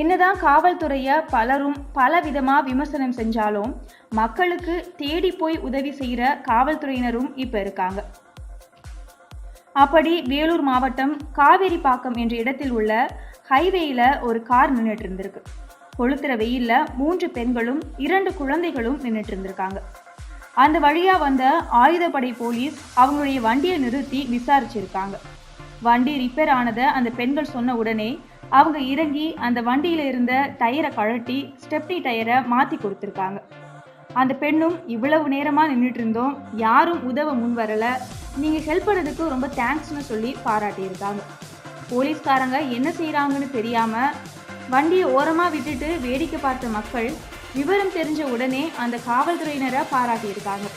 என்னதான் காவல்துறையை பலரும் பல விதமாக விமர்சனம் செஞ்சாலும் மக்களுக்கு தேடி போய் உதவி செய்கிற காவல்துறையினரும் இப்போ இருக்காங்க. அப்படி வேலூர் மாவட்டம் காவேரிப்பாக்கம் என்ற இடத்தில் உள்ள ஹைவேயில் ஒரு கார் நின்றுட்டு இருந்திருக்கு கொளுத்துற வெயில்ல மூன்று பெண்களும் இரண்டு குழந்தைகளும் நின்றுட்டு இருந்திருக்காங்க அந்த வழியா வந்த ஆயுதப்படை போலீஸ் அவங்களுடைய வண்டியை நிறுத்தி விசாரிச்சிருக்காங்க. வண்டி ரிப்பேர் ஆனதை அந்த பெண்கள் சொன்ன உடனே அவங்க இறங்கி அந்த வண்டியில இருந்த டயரை கழட்டி ஸ்டெப்னி டயரை மாத்தி கொடுத்துருக்காங்க. அந்த பெண்ணும் இவ்வளவு நேரமா நின்றுட்டு இருந்தோம். யாரும் உதவ முன் வரல. நீங்க ஹெல்ப் பண்ணதுக்கு ரொம்ப தேங்க்ஸ்னு சொல்லி பாராட்டியிருக்காங்க. போலீஸ்காரங்க என்ன செய்கிறாங்கன்னு தெரியாம வண்டியை ஓரமா விட்டுட்டு வேடிக்கை பார்த்த மக்கள் விவரம் தெரிஞ்ச உடனே அந்த காவல்துறையினரை பாராட்டியிருக்காங்க.